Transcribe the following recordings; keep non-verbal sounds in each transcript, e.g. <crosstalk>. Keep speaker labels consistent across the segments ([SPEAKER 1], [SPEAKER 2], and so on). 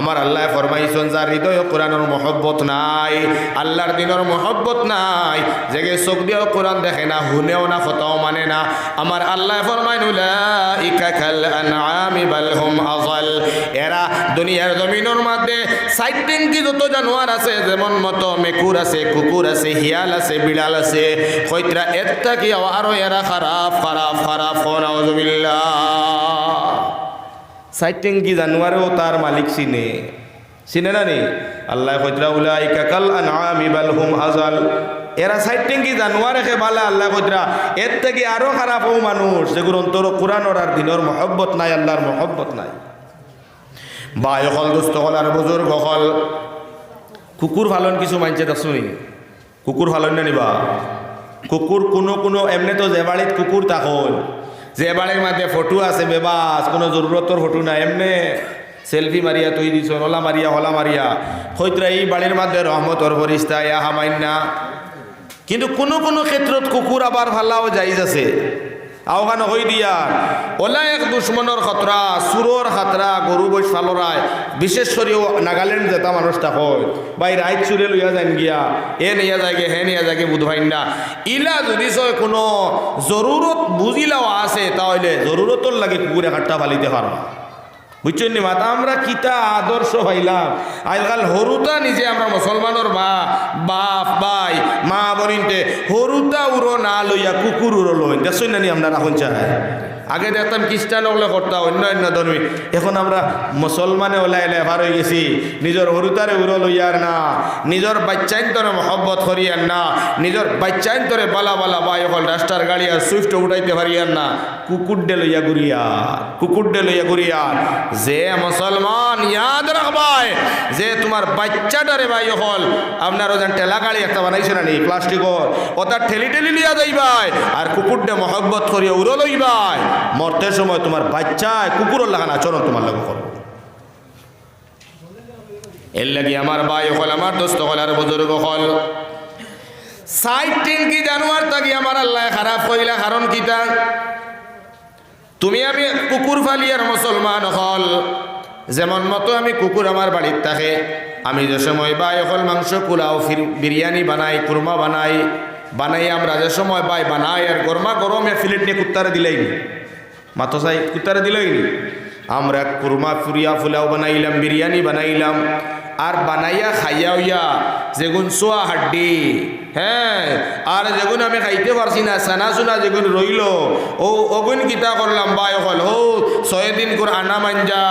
[SPEAKER 1] আমার আল্লাহ ফরমাইছেন, যার হৃদয় কোরআনের মহব্বত নাই, আল্লাহর দিনের মহব্বত নাই, জেগে চোখ দিয়েও কোরআন দেখে না হুনেও না ফতাও মানে না। আমার আল্লাহ ফরমাইন এরা দুনিয়ার জমিনের মধ্যে সাইটিং কি যত জানোয়ার আছে, যেমন মতো মেকুর আছে, কুকুর আছে, হিয়াল আছে, বিড়াল আছে কইতরা একটা কি আরও এরা খারাপ খারাপ খারাপ ফরাউজুবিল্লাহ সাইটিং কি জানোয়ারও তার মালিক চিনে। চিনে না নি? আল্লাহ কইতরা উলাইকা কাল আনআমি এরা সাইটিং কি জানোয়ার একে বালা, আল্লাহ কইতরা এর থেকে আরও খারাপ ও মানুষ। যেগুলো অন্তর কোরআন আর দিনের মহব্বত নাই, আল্লাহর মহব্বত নাই। বাই হল দুস্থ হল, আর বুজুর্গ হল। কুকুর ফালন কিছু মানছে দেখছুনি কুকুর ফালন নিবা কুকুর কোনো কোনো, এমনি তো যে বাড়িত কুকুর তখন যে বাড়ির মধ্যে ফটো আছে, বেবাস, কোনো জরুরতর ফটো না এমনি সেলফি মারিয়া তুই দিছ হলা মারিয়া হলা মারিয়া। হইতরা এই বাড়ির মধ্যে রহমতর ফরিস্তা ইয়া হামাইন্না কিন্তু কোনো কোনো ক্ষেত্রত কুকুর আবার ভালাও যাইজ আছে আহ্বান হই দিয়া। ওলা এক দুশ্মনের খতরা সুরর খাতরা গরু বৈশ ফালরায় বিশেষ করে নাগাল্যান্ড যেটা মানুষটা হয়। বাই রাইট চুরে লইয়া যান গিয়া। এ নিয়া যাগে হে নিয়া যাগে না ইলা যদি সয় কোনো জরুরত বুঝিলাও আছে, তাহলে জরুরতর লাগে কুকুরে হাটটা ফালিতে পারবা বুঝছেন মাতা আমরা কিতা আদর্শ পাইলাম আজকাল হরুতা নিজে আমরা মুসলমানের মা, বাপ, ভাই, মা বনিনতে হরুতা উড়ো না লইয়া কুকুর উড়ো লই দেখছেন না নি আমরা রাখুন চাই আগে দেখতাম খ্রিস্টান হলে করতাম অন্য অন্য ধর্মী। এখন আমরা মুসলমানে ওলাই এলে ভার হয়ে গেছি। নিজের হরুতারে উড়ো লইয়ার না। নিজের বাচ্চাইন্তরে মহব্বত করিয়ার না। নিজের বাচ্চাইন্তরে বালা বালা বাই হল রাস্তার গাড়ি আর সুইফট উঠাইতে পারিয়ার না। কুকুর ডে লইয়া ঘুরিয়ার কুকুর ডে লইয়া ঘুরিয়ার। যে মুসলমান ইয়াদ রাখবাই যে তোমার বাচ্চাটারে ভাই হল আপনার ওজন ঠেলা গাড়ি একটা বানাইছে না নি প্লাস্টিকর ওটা ঠেলি ঠেলি লিয়া যাইবাই আর কুকুরটা মহব্বত করিয়া উড়ো লইবাই মরতে সময় তোমার বাচ্চায় কুকুরের লাগান আচরণ তোমার লাগে করো। এর লাগি আমার ভাই হল, আমার দোস্ত হল, আর বুজুর্গ হল। সাইড কি জানোয়ার থাকি আমার আল্লাহ খারাপ কইলা, কারণ কিতা তুমি আমি কুকুর ফালিয়ার মুসলমান হল। যেমন মতো আমি কুকুর আমার বাড়ির থাকে। আমি যে সময় বাই হল মাংস, পোলাও বিরিয়ানি বানাই, কুরমা বানাই বানাই আমরা যে সময় বাই বানাই আর গরমা গরমে ফিলেট নিয়ে কুত্তারে দিলেই মাতো চাই কুত্তারে দিলেই আমরা কুরমা, ফুরিয়া ফুলাও বানাইলাম, বিরিয়ানি বানাইলাম। আর বানাইয়া খাইয়া হইয়া যেগুন সোয়া হাড্ডি হ্যাঁ আর যেগুন আমি খাইতে পারছি না সানা সুনা যেগুন রইল ও অগুন কিতা করলাম বাই হল ও, ছয় দিন করে আনা মাঞ্জা,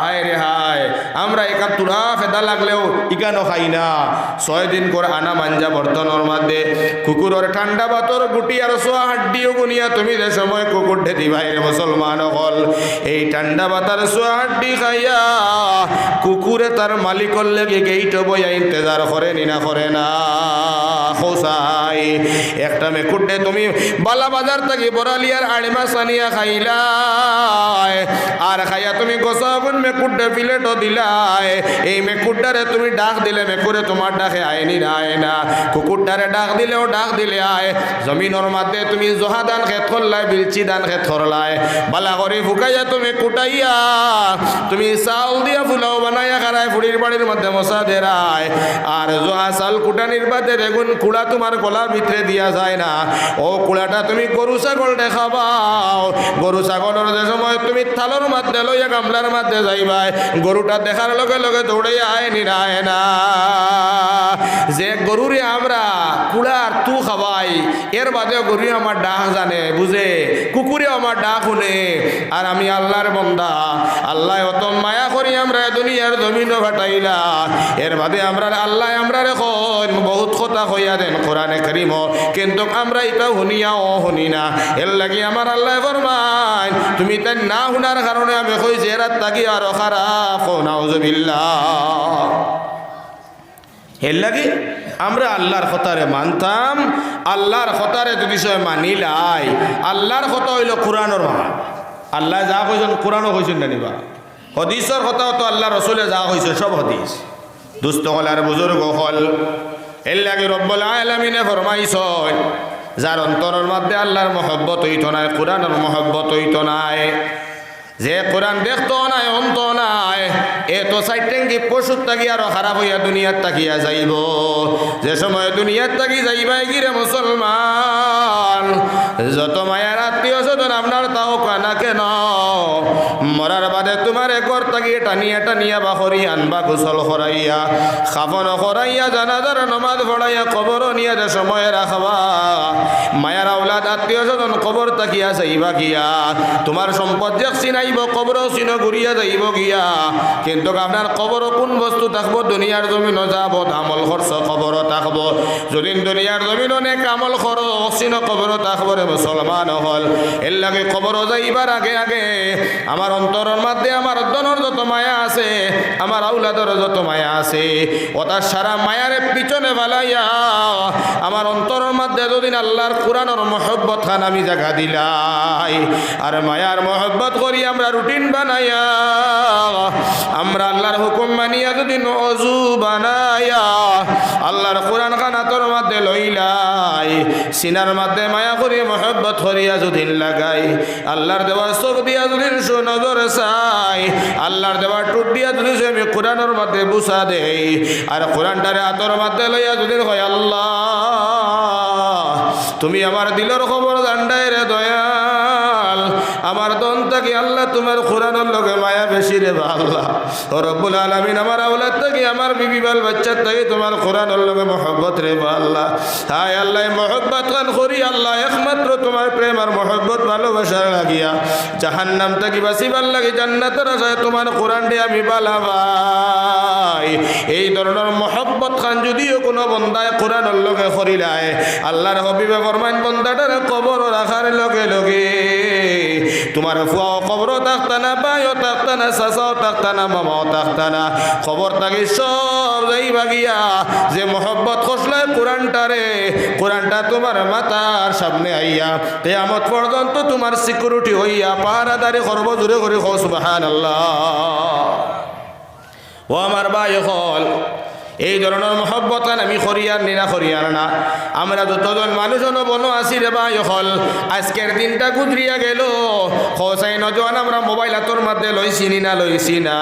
[SPEAKER 1] হায় রে হায় আমরা একা তুরা ফেদা লাগলেও ইকানো খাই না। ছয় দিন করে আনা মাঞ্জা বর্তনের কুকুরের ঠান্ডা বাতর গুটি আর সোয়া হাড্ডিও গুনিয়া তুমি যে সময় কুকুর মুসলমান হল এই ঠান্ডা বাতার সোয়া হাড্ডি খাইয়া কুকুরে তার মালিকর লেগে গেইট বইয়া ইন্তজার করে নিনা করে না। খোসাই একটা মেকুডে তুমি বালা বাজার থেকে বরালিয়ার আড়িমা সানিয়া খাইলাই। আর খাইয়া তুমি গোসাগুন মেকুডে প্লেটও দিলাই এই মেকুডটারে তুমি ডাক দিলে, মেকুরে তোমার ডাকে আয়নি না আয় না। কুকুরটারে ডাক দিলেও ডাক দিলে আয়। জমিনের মধ্যে তুমি জহা দান খেত করলাই বিলচি দান খেত করলাই বালা করে ফুকাইয়া তুমি কুটাইয়া। তুমি চাউল দিয়া ফুলাও বানাইয়া খারায় ফুড়ির বাড়ির মধ্যে মশা দেরায় আর জহা চাল কুটানির বাদে দেখুন কুড়া তোমার গলার ভিতরে দিয়া যায় না। ও কুড়াটা তুমি গরু ছাগল দেখাবাও। গরু ছাগলের যে সময় তুমি থালোর মধ্যে লইয়া গামলার মধ্যে যাইবাই। গরুটা দেখার লগে লগে দৌড়ে আয় নিরায় না। যে গরুরে আমরা কুড়ার তু খাওয়াই, এর বাদেও গরু আমার ডাক জানে, বুঝে? কুকুরে আমার ডাক শুনে। আর আমি আল্লাহর বন্দা, আল্লাহ অত মায়া করি আমরা দুনিয়ার জমিন ফাটাইলা। এর বাদে আমরা, আল্লাহ আমরা এখন বহুত কথা হইয়া দেন কোরআনে করিম। কিন্তু আমরা এটা শুনিয়াও শুনি না। এর লাগি আমার আল্লাহ ফরমাই তুমি তাই না শুনার কারণে আমি কইছি এরা তাকি আরও খারাপ নাউজুবিল্লাহ। এর লাগি আমরা আল্লাহর কথারে মানতাম, আল্লাহর কথারে যদি সে মানিলাই আল্লাহর কথা হইল কোরআনের মহা আল্লাহ যা কইছেন কোরআনও কইছেন না নিবা। হদিসর কথাও তো আল্লাহ রসুলে যা কইছে সব হদিস। দুস্থ হল আর বুজুর্গ হল। এর লাগে রব্বুল আলমিনে ফরমাইছয় যার অন্তরের মধ্যে আল্লাহর মহব্বত হইত নাই, কোরআনের মহব্বত হইত নাই। যে কোরআন দেখতো নাই, অন্ত নাই এত সাইড ট্যাঙ্কি পশুর তাকি আরও খারাপ হইয়া দুনিয়ার তাকিয়া যাইব। যে সময় দুনিয়ার তাকি যাইবাই গিরে মুসলমান? যত মায়ার আত্মীয় স্বজন, আপনার তাও কানা কেন? মরার বাদে তোমার একর তাকি টানিয়া টানিয়া বা হরি আনবা গোসল করাইয়া, খাফন করাইয়া, জানাজার নমাজ পড়াইয়া, কবর নিয়ে যে সময় রাখবা। মায়ার আউলাদ আত্মীয় স্বজন, কবর তাকিয়া যাইবা গিয়া। তোমার সম্পদ যে চিনাইব কবর চিন ঘুরিয়া যাইব গিয়া। কিন্তু আপনার কবর কোন বস্তু থাকব দুনিয়ার জমিন যাব আমল খরচ কবর থাকব। যদি দুনিয়ার জমিন অনেক আমল খরচ চিন কবর থাকব রে মুসলমান হল এর লাগে কবর যাইবার আগে আগে আমার অন্তরের মধ্যে আমার দনের যত মায়া আছে আমার আউলাদর যত মায়া আছে ওটার সারা মায়ারে পিছনে ফেলাইয়া আমার অন্তরের মধ্যে যদি আল্লাহর কোরআনের মহব্বত খান আমি জায়গা দিলাই। আর মায়ার মহব্বত করি আমরা রুটিন বানাইয়া আমরা আল্লাহর হুকুম মানিয়া যদি নজু বানাইয়া আল্লাহর কোরআন খানাতর মধ্যে লইলাই, সিনার মধ্যে মায়া করি, মহব্বত করিয়া যদি লাগাই, আল্লাহর দেওয়ার চোখ দিয়া যদি নজর চাই, আল্লাহর দেওয়ার টুট দিয়া যদি আমি কোরআনের মধ্যে বুসা দেই, আর কোরআনটারে আতর মধ্যে লইয়া যদি হয় আল্লাহ তুমি আমার দিলের খবর জান্ডায় রে দয়াল আমার দন থাকি আল্লাহ তোমার কোরআনের লগে মায়া বেশি রে বা আল্লাহ। রব্বুল আলমিন, আমার আউলাদ থাকি, আমার বিবি বাল বাচ্চার থাকি তোমার কোরআনের লগে মহব্বত রে বা আল্লাহ। হায় আল্লাহ মহব্বত খান করি, আল্লাহ, একমাত্র তোমার প্রেম আর মহব্বত, ভালোবাসার লাগিয়া। জাহান নাম থাকি বাঁচিবার লাগে জান্নাতের আশায় তোমার কোরআনটি আমি বালাবাই এই ধরনের মহব্বত খান যদিও কোনো বন্দায় কোরআনের লগে করিলায় আল্লাহর হবিবে ফরমাইন বন্দাটার কবর রাখার লগে লগে। তোমার ফুয়াও কবর থাকতানা বায়ও থাকতানা চাচাও থাকতানা মামাও থাকতানা খবর থাকি সব যাই বাগিয়া যে মহব্বত খসলায় কোরআনটারে কোরআনটা তোমার মাতার সামনে আইয়া, কেয়ামত পর্যন্ত তোমার সিকিউরিটি হইয়া, পাহারাদারি করব জুড়ে করে খোস বাহান আল্লাহ ও আমার ভাই হল এই ধরনের মহব্বত আমি খরিয়ার নিনা খরিয়ার না। আমরা যতজন মানুষ বন আছি রে ভাই হল, আজকের দিনটা গুজরিয়া গেল। খসাই নজন আমরা মোবাইল হাতর মধ্যে লইছি নি লইছি না।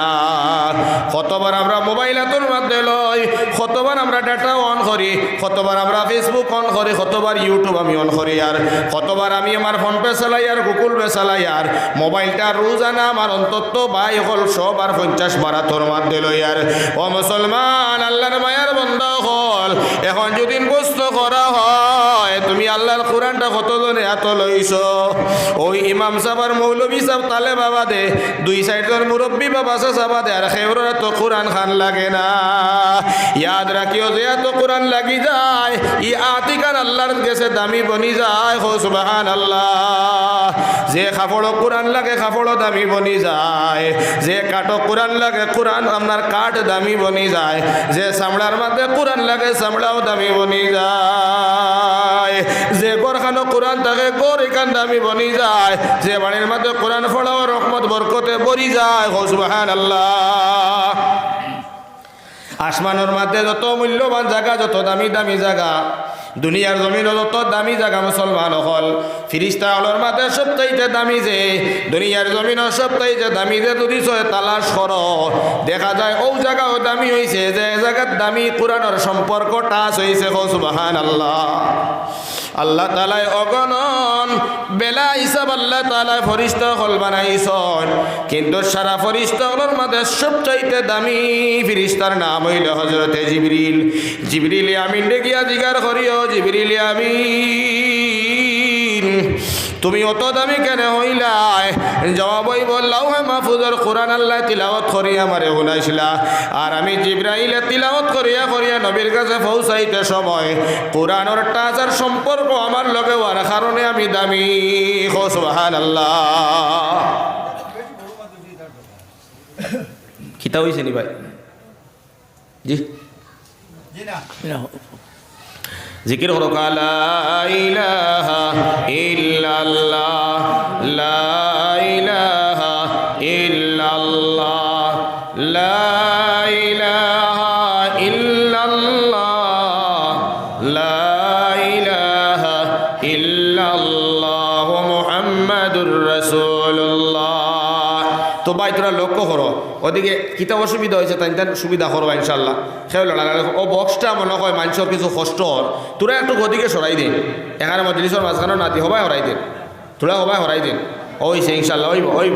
[SPEAKER 1] কতবার আমরা মোবাইল হাতর মধ্যে লই, কতবার আমরা ডাটা অন করি, কতবার আমরা ফেসবুক অন করি, কতবার ইউটিউব আমি অন করি আর, কতবার আমি আমার ফোন পে চালাই আর গুগল পে চালাই আর, মোবাইলটা রোজানা আমার অন্তত ভাই হল সব আর পঞ্চাশ বারাতর মধ্যে লই আর। ও মুসলমান আল্লাহর মায়ার বন্ধ হল। এখন যদি বস্তু করা হয় তুমি আল্লাহর কোরআনটা কতজনে এত লইছ? ওই ইমাম সাহেব মৌলবী সাহেব তালে বাবা দে, দুই সাইডের মুরব্বী বাবা সাবা দে, আর খেবরের তো কোরআন খান লাগে না। ইয়াদ রাখিও যে এত কোরআন লাগি যায়, ই আতিকার আল্লাহর গেছে দামি বনি যায় হো সুবাহান আল্লাহ যে কাপড় কোরআন লাগে কাপড় দামি বনি যায়, যে কাঠো কোরআন লাগে কোরআন আপনার কাঠ দামি বনি যায়, যে চামড়ার মধ্যে কোরআন লাগে চামড়াও দামি বনি যায়। যে গড়খানো কোরআন থাকে গড় এখান দামি বনি যায়। যে বাড়ির মধ্যে কোরআন ফলাও, রহমত, বরকতে বরি যায়। হসবাহান সুবাহান আল্লাহ আসমানোর মধ্যে যত মূল্যবান জায়গা, যত দামি দামি জায়গা দুনিয়ার জমিন যত দামি জায়গা মুসলমান হল, ফিরিস্তা হলর মাঝে সবচাইতে দামি যে, দুনিয়ার জমিন সবচাইতে দামি যে, যদি তালাশ কর, দেখা যায় ও জায়গাও দামি হয়েছে যে জায়গার দামি কোরআনের সম্পর্ক টাচ হয়েছে সুবাহান আল্লাহ আল্লাহ তালায় অগণন বেলা হিসাব আল্লাহ তালায় ফরিস্ত হল বানাইছন। কিন্তু সারা ফরিস্ত হলর মাঝে সবচাইতে দামি ফিরিস্তার নাম হইল হজরতে জিবরিল। জিবরিল আমিন ডেকিয়া জিগার করিও, জিবরিল আমিন। তুমি অত দামি কেন হইলাই জবাবই বললাও হে মাহফুজর কোরআন আল্লাহ তিলাওয়াত করিয়া আমারে শুনাইছিলা আর আমি জিব্রাইলে তিলাওয়াত করিয়া করিয়া নবীর কাছে পৌঁছাইতে সময় কোরআনের টাচার সম্পর্ক আমার লগে হওয়ার কারণে আমি দামি। সুবহান আল্লাহ খিতা হয়েছে নি ভাই? জি? জিকির করো লা ইলাহা ইল্লাল্লাহ লা ইলাহা ইল্লাল্লাহ লা ইলাহা ইল্লাল্লাহ লা ইলাহা ইল্লাল্লাহ মুহাম্মাদুর রাসূলুল্লাহ তো ভাই তোরা লক্ষ্য করো। ওদিকে কিতা অসুবিধা হয়েছে, তাই তার সুবিধা করবা ইনশাল্লাহ সেও লড়া ও বক্সটা মনে হয় মানুষের কিছু কষ্ট হর তোরা একটু গদিকে সরাই দিন। এখানে মজলিসের মাঝখানে নাতি হবাই হরাই দিন। তোরা হবাই হরাই দিন। ওইছে ইনশাল্লাহ ওইব ওইব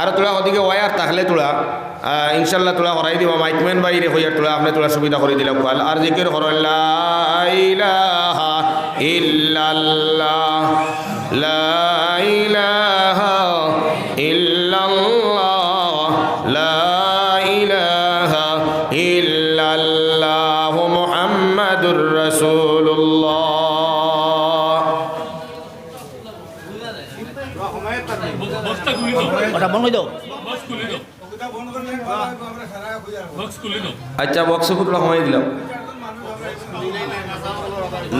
[SPEAKER 1] আর তোরা ওদিকে ওয়ার থাকলে তোরা ইনশাল্লাহ তোরা হরাই দিবা। মাইকম্যান বাইরে হইয়ার তোরা আপনি তোরা সুবিধা করে দিলাম। আর জিকির ইলাহা ইল্লাল্লাহ। আচ্ছা বক্সে ফুটলা সময় দিলাম।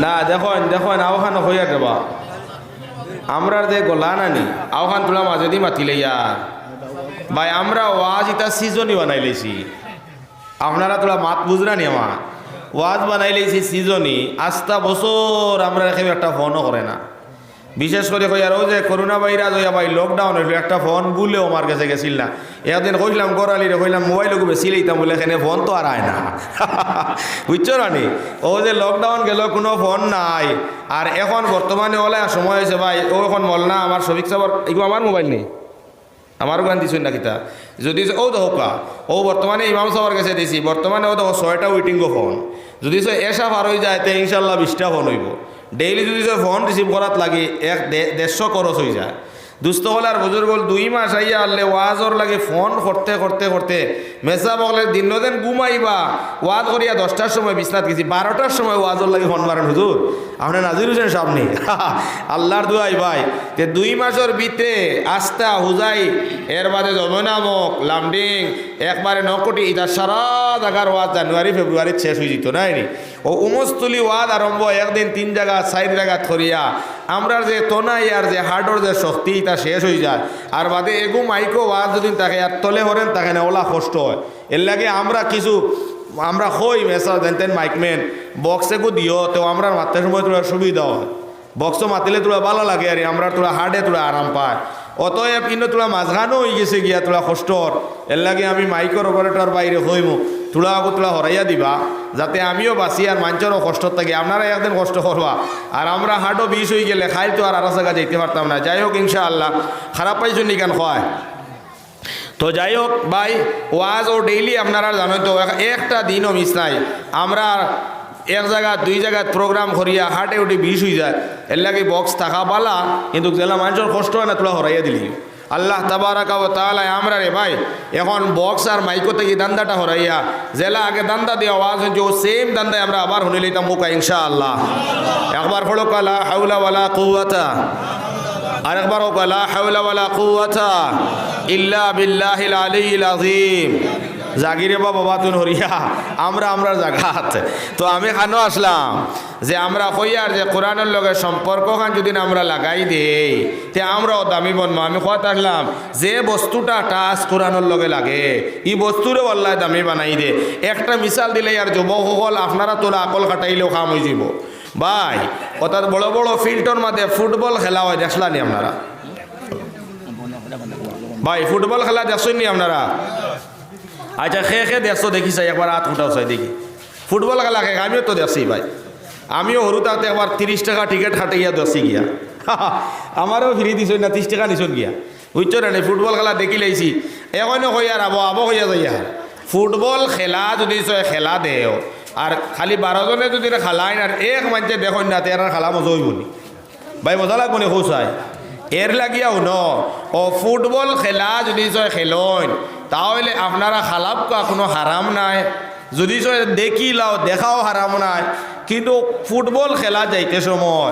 [SPEAKER 1] না, দেখুন দেখুন আওখান হইয়া দেবা আমরা যে গলা নানি আওখান তোলা মাঝে দি মাতিলে ইয়ার ভাই, আমরা ওয়াজ ইতা সিজনই বানাই লেছি। আপনারা তোলা মাত বুঝরা নি আমার ওয়াজ বানাই লেছি সিজনই, আস্তা বছর আমরা রেখে একটা ফোনও করে না। বিশেষ করে কই আর ও যে করোনা ভাইরাস হইয়া ভাই লকডাউন হইল, একটা ফোন বুলেও আমার কাছে গেছিল না। একদিন কইলাম গড়ালি রে কইলাম মোবাইল গুবে সিলাইতাম বলে এখানে ফোন তো আর আয় না। <laughs> বুঝছ রানি? ও যে লকডাউন গেল, কোনো ফোন নাই। আর এখন বর্তমানে ওলা সময় হয়েছে ভাই, ও এখন মল না, আমার শফিক সাবর এগুলো আমার মোবাইল নেই। আমারও গান দিছুন না কিতা? যদি ও দেখো কা, ও বর্তমানে ইমাম সাহর কাছে দিছি, বর্তমানে ও দেখো ছয়টা ওয়েটিং ফোন যদি এসা পার হয়ে যায়, তে ইনশাল্লাহ বিশটা ফোন হইব। ডেইলি যদি ফোন রিসিভ করাত লাগে এক দেড়শো খরচ হয়ে যায় দুস্থ হলে আর বুজুর্গ হল দুই মাস আইয়া আনলে ওয়াজর লাগে ফোন করতে করতে করতে। মেসা বগলে দিন দিন ঘুমাইবা। ওয়াজ করিয়া দশটার সময় বিছনাত গেছি, বারোটার সময় ওয়াজর লাগে ফোন মারেন হুজুর। আপনি নাজির হোসেন সামনে। <laughs> আল্লাহর দুয়াই ভাই। তে দুই মাসের ভিতরে আস্তা হুজাই, এর বাদে যমুনামক লামডিং, একবারে নকটি ইটা সারা জায়গার ওয়াজ জানুয়ারি ফেব্রুয়ারি শেষ হয়ে যেত, নাই ও উমস্তুলি ওয়াজ আরম্ভ একদিন তিন জায়গা, চার জায়গা থরিয়া আমরা যে তোনাই আর যে হার্টর যে শক্তি, তা শেষ হয়ে যায়। আর বাদে এগু মাইকো ওয়াজ যদি তাকে আর তলে হরেন তাকে না ওলা কষ্ট হয়। এর লাগে আমরা কিছু, আমরা হই মেসা দেন মাইকম্যান বক্সে গু দিও তো আমরা মারতে সময় তোরা সুবিধা হয়। বক্স মাতিলে তোরা ভালো লাগে আর আমরা তোরা হার্টে তোরা আরাম পায়। অতএব কিন্তু তোরা মাঝখানো হয়ে গেছে গিয়া তোলা কষ্টর। এর লাগে আমি মাইকর অপারেটর বাইরে হইমু তোলা আগো তোলা হরাইয়া দিবা, যাতে আমিও বাঁচি আর মানুষেরও কষ্ট থাকি আপনারা একদিন কষ্ট করবা আর আমরা হাটও বিষ হয়ে গেলে খাই তো আর আরও জায়গা যেতে পারতাম না। যাই হোক ইনশা আল্লাহ খারাপ পাইছো নি কেন হয় তো যাই হোক ভাই, ওয়াজ ও ডেইলি আপনারা জানেন তো একটা দিনও মিস নাই। আমরা এক জায়গা, দুই জায়গায় প্রোগ্রাম করিয়া হাটে উঠে বিষ হয়ে যায়। এর লাগে বক্স থাকা পালা, কিন্তু জেলা মানুষের কষ্ট হয় না, তোলা হরাইয়া দিলি। আল্লাহ তাবারাকা ও তাআলা আমরা রে ভাই, এখন বক্স আর মাইকো থেকে দান্দাটা হরাইয়া, জেলা আগে দান্দা দিয়ে আওয়াজ হয়েছে, ও সেম দান্দায় আমরা আবার শুনে লইতাম মুকা ইনশা আল্লাহ একবার হলো কালা হাউলা ওয়ালা কুয়াতা আরেকবার হোক লা হাওলা ওয়ালা কুওয়াতা। ইল্লা বিল্লাহিল আলিয়্যিল আযীম। জাগিরে বা বাবা তুন হরিয়া। আমরা আমরা জাগাত। তো আমি খানো আসলাম যে আমরা কইয়ার যে কোরআনের লগে সম্পর্ক খান যদি আমরা লাগাই দেই, তে আমরাও দামি বনবো আমি কত আসলাম যে বস্তুটা টাচ কোরআনের লগে লাগে, ই বস্তুরে আল্লাহ দামি বানাই দে। একটা মিসাল দিলে আর যুবকসকল আপনারা তোলা আকল কাটাইলেও কাম হয়ে যাব। ভাই, অর্থাৎ বড় বড় ফিল্ডর মাঝে ফুটবল খেলা হয়, দেখলানি আপনারা? ভাই, ফুটবল খেলা দেখছেন নি আপনারা? আচ্ছা খে খে দেখছ দেখিস একবার হাত উঠাও চাই, দেখি। ফুটবল খেলা খে আমিও তো দেখছি ভাই। আমিও সরু তাতে একবার তিরিশ টাকা টিকিট খাটে গিয়া দেখছি গিয়া। আমারও ফিরি দিছ না ত্রিশ টাকা নিছন গিয়া। বুঝছ না ফুটবল খেলা দেখি লাইছি এখনও আর আবো আবো হইয়া যাই আর ফুটবল খেলা যদি খেলা দেও আর খালি বারোজনে যদি খেলাই আর এক মানছে দেখুন না তেরার খেলা মজা হইব নি ভাই, মজা লাগবো নি খুশাই এর লাগিয়াও ন। ফুটবল খেলা যদি খেলন তাহলে আপনারা খালাপ কোনো হারাম নাই। যদি দেখি লাও দেখাও হারাম নাই। কিন্তু ফুটবল খেলা যাইতে সময়।